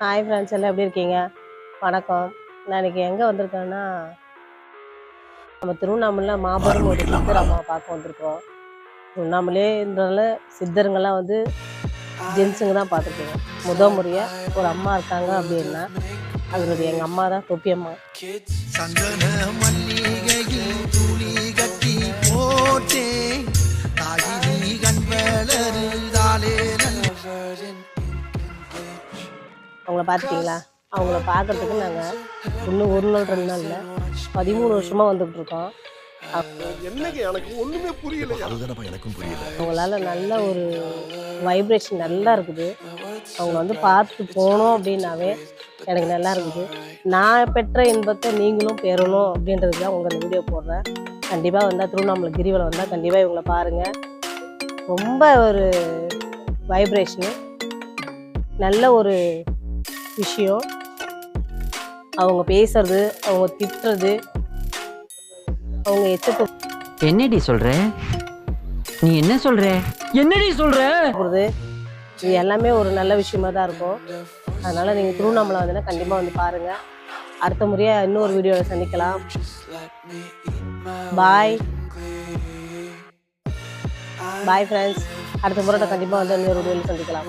Hi friends எல்லாம் எப்படி இருக்கீங்க? வணக்கம். நான் இன்னைக்கு எங்கே வந்திருக்கேன்னா நம்ம திருவண்ணாமலையில் மாபெரும் ஒரு சித்தர் அம்மாவை பார்க்க வந்திருக்கோம். திருவண்ணாமலேன்றதுல சித்தருங்கெல்லாம் வந்து ஜென்ஸுங்க தான் பார்த்துருக்கோம் முத முறையாக ஒரு அம்மா இருக்காங்க அப்படின்னா அதனுடைய எங்கள் அம்மா தான் தொப்பி அம்மா. அவங்கள பார்த்துட்டீங்களா அவங்கள பார்க்கறதுக்கு நாங்கள் இன்னும் ஒரு நாள் ரெண்டு நாள் இல்லை. பதிமூணு வருஷமாக வந்துகிட்டு இருக்கோம். என்னங்க எனக்கு ஒண்ணுமே புரியல அதுதானப்பா எனக்கும் புரியல. அவங்களால நல்ல ஒரு வைப்ரேஷன் நல்லா இருக்குது. அவங்க வந்து பார்த்து போனோம் அப்படின்னாவே எனக்கு நல்லா இருக்குது. நான் பெற்ற இன்பத்தை நீங்களும் பெறணும் அப்படின்றதுக்கு தான் உங்கள் வீடியோ போடுறேன். கண்டிப்பாக வந்தால் திருவண்ணாமலை கிரிவலம் வந்தால் கண்டிப்பாக இவங்களை பாருங்கள் ரொம்ப ஒரு வைப்ரேஷனு நல்ல ஒரு விஷயம். அவங்க பேசுறது அவங்க திட்டுறது அவங்க எச்சத்தை என்னடி சொல்ற? நீ என்ன சொல்ற? என்னடி சொல்ற? போகிறது இது எல்லாமே ஒரு நல்ல விஷயமா தான் இருக்கும். அதனால் நீங்கள் திருவண்ணாமலை வந்தீங்கன்னா கண்டிப்பாக வந்து பாருங்கள் அடுத்த முறையாக இன்னொரு வீடியோவில் சந்திக்கலாம். பாய் பாய் ஃப்ரெண்ட்ஸ் அடுத்த முறை கண்டிப்பாக வந்து இன்னொரு வீடியோவில் சந்திக்கலாம்.